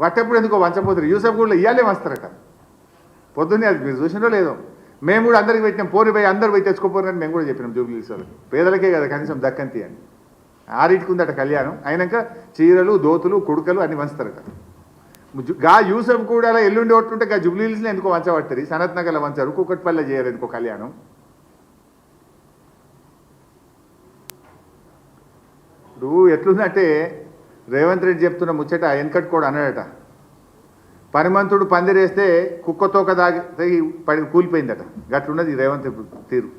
వట్టెప్పుడు ఎందుకో వంచపోతారు యూసఫ్ కూడా ఇవ్వాలే వస్తారట. పొద్దున్నే అది మీరు చూసినో లేదో. మేము కూడా అందరికి పెట్టినాం పోని పోయి అందరు పోయి తెచ్చుకోపోరని మేము కూడా చెప్పినాం జూబ్లీస్ వాళ్ళకి. పేదలకే కదా కనీసం దక్కంతి అని. ఆరింటికి ఉందట కళ్యాణం. అయినాక చీరలు దోతులు కుడుకలు అన్ని వంచుతారట. కదా గా యూసఫ్ కూడా అలా ఎల్లుండి ఒట్టుంటే గా జుబ్లీస్లో ఎందుకో వంచబడతారు సనత్ నగర్లో వంచారు. కుక్కట్పల్లి చేయరు ఎందుకో కళ్యాణం. ఇప్పుడు ఎట్లుందంటే రేవంత్ రెడ్డి చెప్తున్న ముచ్చట వెనకట్ కూడా అన్నాడట. పనిమంతుడు పందిరేస్తే కుక్కతోక దాగి పడి కూలిపోయిందట. గట్లున్నది రేవంత్ తీరు.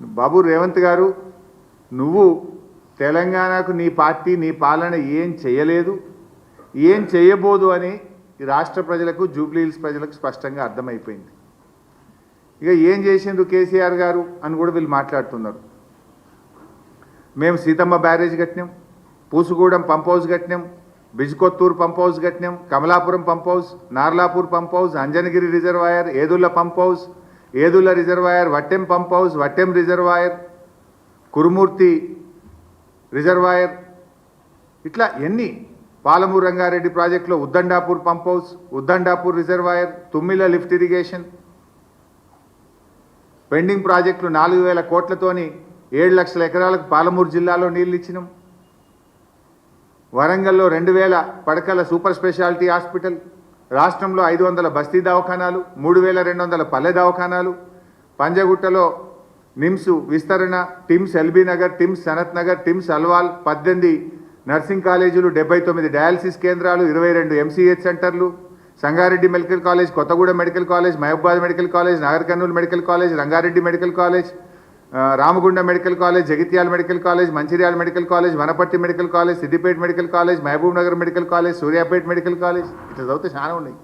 బాబు రేవంత్ గారు నువ్వు తెలంగాణకు నీ పార్టీ నీ పాలన ఏం చేయలేదు ఏం చేయబోదు అని ఈ రాష్ట్ర ప్రజలకు జూబ్లీహిల్స్ ప్రజలకు స్పష్టంగా అర్థమైపోయింది. ఇక ఏం చేసిండ్రు కేసీఆర్ గారు అని కూడా వీళ్ళు మాట్లాడుతున్నారు. మేము సీతమ్మ బ్యారేజ్ కట్టినాం పూసుగూడెం పంప్ హౌస్ కట్టినాం బిజ్కొత్తూరు పంప్ హౌస్ కట్టినాం Kamalapuram pump house Narlapur pump house Anjanagiri reservoir Yedula pump house Yedula reservoir Vattem pump house Vattem reservoir Kurumurthy reservoir ఇట్లా ఎన్ని పాలమూరు రంగారెడ్డి ప్రాజెక్టులో Uddandapur pump house Uddandapur reservoir Thummilla lift irrigation pending ప్రాజెక్టులు నాలుగు వేల కోట్లతోని ఏడు లక్షల ఎకరాలకు పాలమూరు జిల్లాలో నీళ్ళు ఇచ్చినాం. వరంగల్లో రెండు వేల పడకల సూపర్ స్పెషాలిటీ హాస్పిటల్ రాష్ట్రంలో ఐదు వందల బస్తీ దవాఖానాలు మూడు వేల రెండు వందల పల్లె దవాఖానాలు పంజగుట్టలో నిమ్స్ విస్తరణ TIMS LB Nagar TIMS Sanath Nagar TIMS Alwal పద్దెనిమిది నర్సింగ్ కాలేజీలు డెబ్బై తొమ్మిది డయాలసిస్ కేంద్రాలు ఇరవై రెండు ఎంసీహెచ్ సెంటర్లు Sangareddy medical college Kothagudem medical college Mahabubabad medical college Nagar Kurnool medical college Rangareddy medical college Ramagunda medical college Jagtial medical college Mancherial medical college Wanaparthy medical college Siddipet medical college Mahabub Nagar medical college Suryapet medical college. ఇట్లా చదివితే చాలా ఉన్నాయి.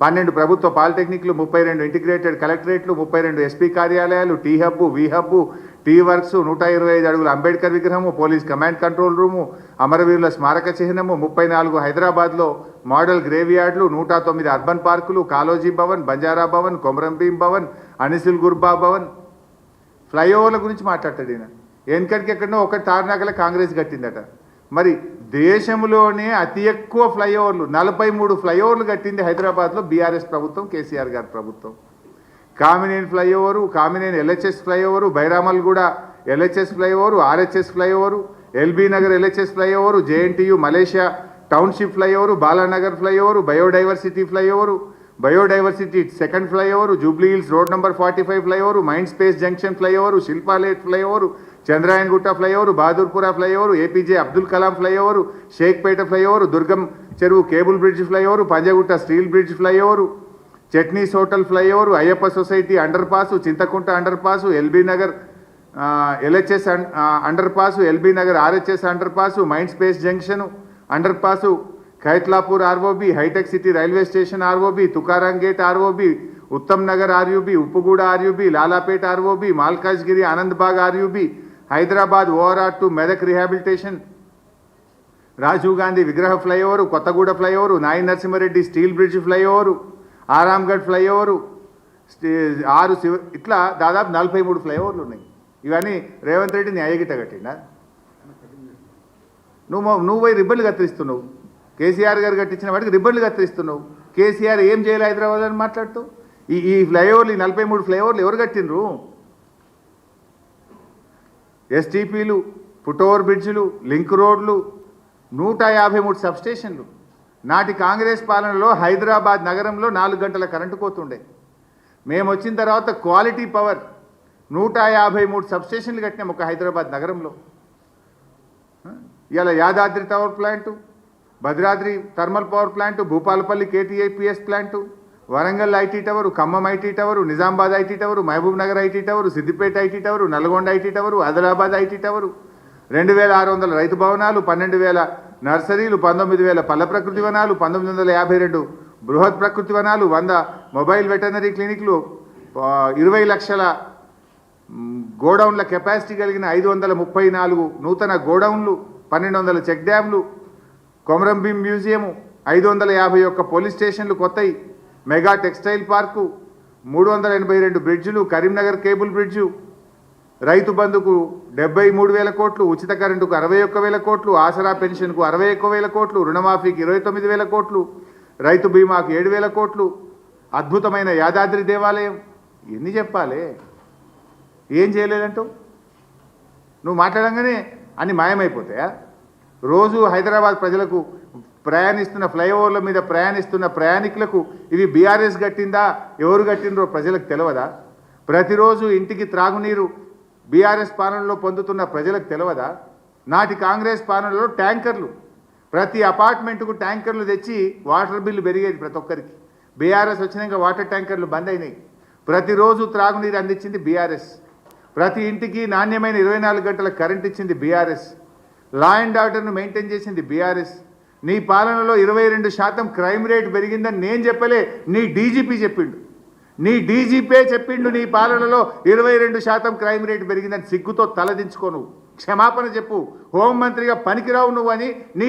పన్నెండు ప్రభుత్వ పాలిటెక్నిక్లు ముప్పై రెండు integrated కలెక్టరేట్లు ముప్పై రెండు ఎస్పీ కార్యాలయాలు T hub V hub T works నూట ఇరవై ఐదు అడుగుల అంబేద్కర్ విగ్రహము పోలీస్ కమాండ్ కంట్రోల్ రూము అమరవీరుల స్మారక చిహ్నము ముప్పై నాలుగు హైదరాబాద్లో మోడల్ గ్రేవ్యార్డ్లు నూట తొమ్మిది అర్బన్ పార్కులు కాలోజీ భవన్ బంజారా భవన్ కొమరంభీం భవన్ అనిసిల్ గుర్బా భవన్ ఫ్లైఓవర్ల గురించి మాట్లాడతాడు ఈయన. వెనకటికి ఎక్కడో ఒకటి తారనాకల కాంగ్రెస్ కట్టిందట. మరి దేశంలోనే అతి ఎక్కువ ఫ్లైఓవర్లు నలభై మూడు ఫ్లైఓవర్లు కట్టింది హైదరాబాద్లో బీఆర్ఎస్ ప్రభుత్వం కేసీఆర్ గారి ప్రభుత్వం. Kamineni flyover Kamineni LHS flyover Bairamalguda LHS flyover RHS flyover LB Nagar LHS flyover JNTU Malaysia township flyover Balanagar flyover biodiversity flyover biodiversity second flyover Jubilee Hills road number forty five flyover Mind Space junction flyover Shilpa layout flyover Chandrayan Gutta flyover Bahadurpura flyover APJ Abdul Kalam flyover Shaikpet flyover Durgam Cheruvu cable bridge flyover Panjagutta steel bridge flyover Chutneys hotel flyover Ayyappa society underpass Chinthakunta underpass LB Nagar LHS underpass LB Nagar RHS underpass Mind Space junction underpass Khaitlapur ROB Hitech City railway station ROB Tukaram gate ROB Uttam Nagar RUB Uppuguda RUB Lalapet ROB Malkajgiri Anandbagh RUB Hyderabad ORR to Medak rehabilitation Rajiv Gandhi విగ్రహ flyover Kothaguda flyover Nayini Narasimha Reddy steel bridge flyover Aramghar flyover ఆరు శివ ఇట్లా దాదాపు నలభై మూడు ఫ్లైఓవర్లు ఉన్నాయి. ఇవన్నీ రేవంత్ రెడ్డి న్యాయగిట అయ్యగిట్ట కట్టిండా? నువ్వు నువ్వు పోయి రిబ్బన్లు కత్తిరిస్తున్నావు. కేసీఆర్ గారు కట్టించిన వాటికి రిబ్బన్లు కత్తిరిస్తున్నావు. కేసీఆర్ ఏం చేయాలి హైదరాబాద్ అని మాట్లాడుతూ? ఈ ఈ ఫ్లైఓవర్లు ఈ నలభై మూడు ఫ్లైఓవర్లు ఎవరు కట్టినరు ఎస్టీపీలు ఫుట్ఓవర్ బ్రిడ్జ్లు లింక్ రోడ్లు నూట యాభై మూడు సబ్స్టేషన్లు. నాటి కాంగ్రెస్ పాలనలో హైదరాబాద్ నగరంలో నాలుగు గంటల కరెంటు కోతుండే. మేము వచ్చిన తర్వాత క్వాలిటీ పవర్ నూట యాభై మూడు సబ్స్టేషన్లు కట్టినాం ఒక హైదరాబాద్ నగరంలో. ఇలా Yadadri tower plant Bhadradri thermal power plant Bhupalpally KTIPS plant Warangal IT tower Khammam IT tower Nizamabad IT tower Mahabub Nagar IT tower Siddipet IT tower Nalgonda IT tower Adilabad IT tower. రెండు వేల ఆరు వందల రైతు భవనాలు పన్నెండు వేల నర్సరీలు పంతొమ్మిది వేల పల్ల ప్రకృతి వనాలు పంతొమ్మిది వందల యాభై రెండు బృహత్ ప్రకృతి వనాలు వంద మొబైల్ వెటర్నరీ క్లినిక్లు ఇరవై లక్షల గోడౌన్ల కెపాసిటీ కలిగిన ఐదు వందల ముప్పై నాలుగు నూతన గోడౌన్లు పన్నెండు వందల చెక్ డ్యాంలు కొమరంభీం మ్యూజియము ఐదు వందల యాభై ఒక్క పోలీస్ స్టేషన్లు కొత్తయి. మెగా టెక్స్టైల్ పార్కు మూడు వందల ఎనభై రెండు బ్రిడ్జులు కరీంనగర్ కేబుల్ బ్రిడ్జు. రైతు బంధుకు డెబ్బై మూడు వేల కోట్లు ఉచిత కరెంటుకు అరవై ఒక్క వేల కోట్లు ఆసరా పెన్షన్కు అరవై ఒక్క వేల కోట్లు రుణమాఫీకి ఇరవై తొమ్మిది వేల కోట్లు రైతు బీమాకు ఏడు వేల కోట్లు. అద్భుతమైన యాదాద్రి దేవాలయం. ఎన్ని చెప్పాలి? ఏం చేయలేదంటావు? నువ్వు మాట్లాడంగానే అన్ని మాయమైపోతాయా? రోజు హైదరాబాద్ ప్రజలకు ప్రయాణిస్తున్న ఫ్లైఓవర్ల మీద ప్రయాణిస్తున్న ప్రయాణికులకు ఇవి బీఆర్ఎస్ కట్టిందా ఎవరు కట్టినరో ప్రజలకు తెలియదా ప్రతిరోజు ఇంటికి త్రాగునీరు బీఆర్ఎస్ పాలనలో పొందుతున్న ప్రజలకు తెలియదా నాటి కాంగ్రెస్ పాలనలో ట్యాంకర్లు ప్రతి అపార్ట్మెంట్కు ట్యాంకర్లు తెచ్చి వాటర్ బిల్లు పెరిగేది ప్రతి ఒక్కరికి. బీఆర్ఎస్ వచ్చినాక వాటర్ ట్యాంకర్లు బంద్ అయినాయి. ప్రతిరోజు త్రాగునీరు అందించింది బీఆర్ఎస్. ప్రతి ఇంటికి నాణ్యమైన ఇరవై నాలుగు గంటల కరెంట్ ఇచ్చింది బీఆర్ఎస్. లా అండ్ ఆర్డర్ను మెయింటైన్ చేసింది బీఆర్ఎస్ నీ పాలనలో ఇరవై రెండు శాతం క్రైమ్ రేట్ పెరిగిందని నేను చెప్పలే నీ డీజీపీ చెప్పిండు. నీ డీజీపీ చెప్పిండు నీ పాలనలో ఇరవై రెండు శాతం క్రైమ్ రేట్ పెరిగిందని సిగ్గుతో తలదించుకో నువ్వు. క్షమాపణ చెప్పు హోంమంత్రిగా పనికిరావు నువ్వు అని నీ